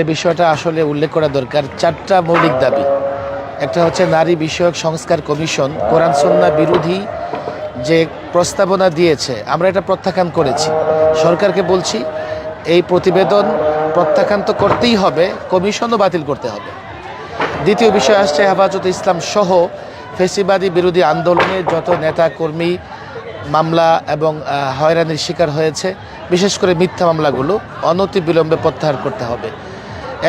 এই বিষয়টা আসলে উল্লেখ করা দরকার। চারটা মৌলিক দাবি। একটা হচ্ছে নারী বিষয়ক সংস্কার কমিশন, কোরআন সন্না বিরোধী যে প্রস্তাবনা দিয়েছে, আমরা এটা প্রত্যাখ্যান করেছি। সরকারকে বলছি, এই প্রতিবেদন প্রত্যাখ্যান তো করতেই হবে, কমিশনও বাতিল করতে হবে। দ্বিতীয় বিষয় আসছে হেফাজত ইসলাম সহ ফেসিবাদী বিরোধী আন্দোলনে যত নেতা কর্মী মামলা এবং হয়রানির শিকার হয়েছে, বিশেষ করে মিথ্যা মামলাগুলো অনতি বিলম্বে প্রত্যাহার করতে হবে।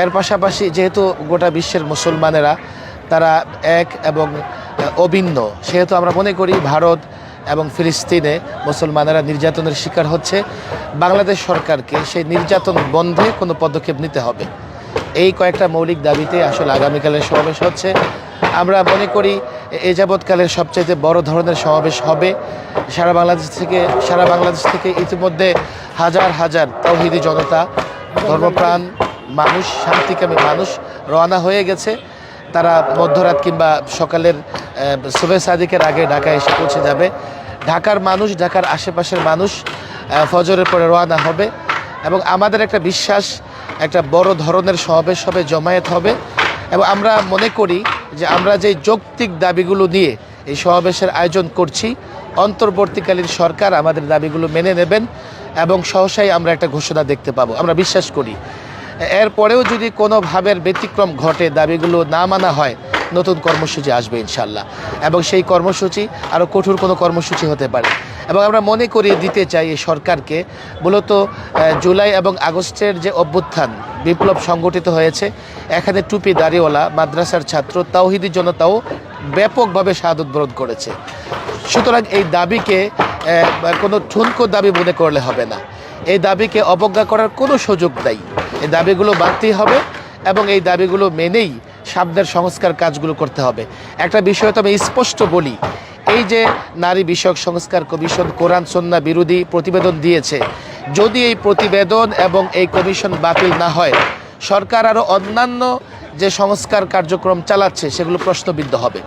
এর পাশাপাশি যেহেতু গোটা বিশ্বের মুসলমানেরা তারা এক এবং অভিন্ন, সেহেতু আমরা মনে করি ভারত এবং ফিলিস্তিনে মুসলমানেরা নির্যাতনের শিকার হচ্ছে। বাংলাদেশ সরকারকে সেই নির্যাতন বন্ধে কোনো পদক্ষেপ নিতে হবে। এই কয়েকটা মৌলিক দাবিতে আসলে আগামীকালের সমাবেশ হচ্ছে। আমরা মনে করি এ যাবৎকালের সবচাইতে বড় ধরনের সমাবেশ হবে। সারা বাংলাদেশ থেকে, সারা বাংলাদেশ থেকে ইতিমধ্যে হাজার হাজার তৌহিদি জনতা, ধর্মপ্রাণ মানুষ, শান্তিকামী মানুষ রওনা হয়ে গেছে। তারা মধ্যরাত কিংবা সকালের সুবে সাদিকের আগে ঢাকায় এসে পৌঁছে যাবে। ঢাকার মানুষ, ঢাকার আশেপাশের মানুষ ফজরের পরে রওনা হবে। এবং আমাদের একটা বিশ্বাস, একটা বড় ধরনের সমাবেশ হবে, জমায়েত হবে। এবং আমরা মনে করি যে আমরা যে যৌক্তিক দাবিগুলো নিয়ে এই সমাবেশের আয়োজন করছি, অন্তর্বর্তীকালীন সরকার আমাদের দাবিগুলো মেনে নেবেন এবং সহসাই আমরা একটা ঘোষণা দেখতে পাবো। আমরা বিশ্বাস করি এরপরেও যদি কোনো ভাবের ব্যতিক্রম ঘটে, দাবিগুলো না মানা হয়, নতুন কর্মসূচি আসবে ইনশাল্লাহ। এবং সেই কর্মসূচি আরও কঠোর কোনো কর্মসূচি হতে পারে। এবং আমরা মনে করিয়ে দিতে চাই এই সরকারকে, মূলত জুলাই এবং আগস্টের যে অভ্যুত্থান বিপ্লব সংগঠিত হয়েছে, এখানে টুপি দাড়িওয়ালা, মাদ্রাসার ছাত্র, তাওহিদি জনতাও ব্যাপকভাবে শাহাদত বরণ করেছে। সুতরাং এই দাবিকে কোনো ঠুনকো দাবি মনে করলে হবে না। এই দাবিকে অবজ্ঞা করার কোনো সুযোগ নাই। এই দাবিগুলো মানতেই হবে এবং এই দাবিগুলো মেনেই সামনের সংস্কার কাজগুলো করতে হবে। একটা বিষয় তো আমি স্পষ্ট বলি, এই যে নারী বিষয়ক সংস্কার কমিশন কোরআন সন্না বিরোধী প্রতিবেদন দিয়েছে, যদি এই প্রতিবেদন এবং এই কমিশন বাতিল না হয়, সরকার আরও অন্যান্য যে সংস্কার কার্যক্রম চালাচ্ছে, সেগুলো প্রশ্নবিদ্ধ হবে।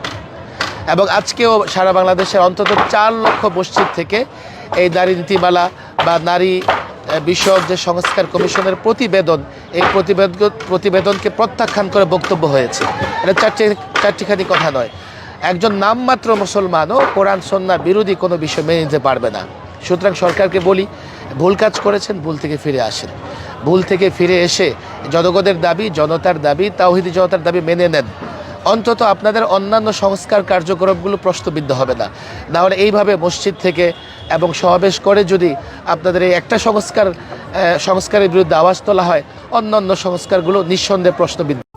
এবং আজকেও সারা বাংলাদেশের অন্তত চার লক্ষ মসজিদ থেকে এই নারী নীতিমালা বা নারী বিষয়ক যে সংস্কার কমিশনের প্রতিবেদন, এই প্রতিবেদন প্রতিবেদনকে প্রত্যাখ্যান করে বক্তব্য হয়েছে। এটা চারটি, চারটিখানি কথা নয়। একজন নামমাত্র মুসলমানও কোরআন সন্না বিরোধী কোনো বিষয় মেনে নিতে পারবে না। সুতরাং সরকারকে বলি, ভুল কাজ করেছেন, ভুল থেকে ফিরে আসেন। ভুল থেকে ফিরে এসে জনগণের দাবি, জনতার দাবি, তাওহিদি জনতার দাবি মেনে নেন। অন্তত আপনাদের অন্যান্য সংস্কার কার্যক্রমগুলো প্রশ্নবিদ্ধ হবে না। নাহলে এইভাবে মসজিদ থেকে এবং সমাবেশ করে যদি আপনাদের এই একটা সংস্কার সংস্কারের বিরুদ্ধে আওয়াজ তোলা হয়, অন্যান্য সংস্কারগুলো নিঃসন্দেহে প্রশ্নবিদ্ধ।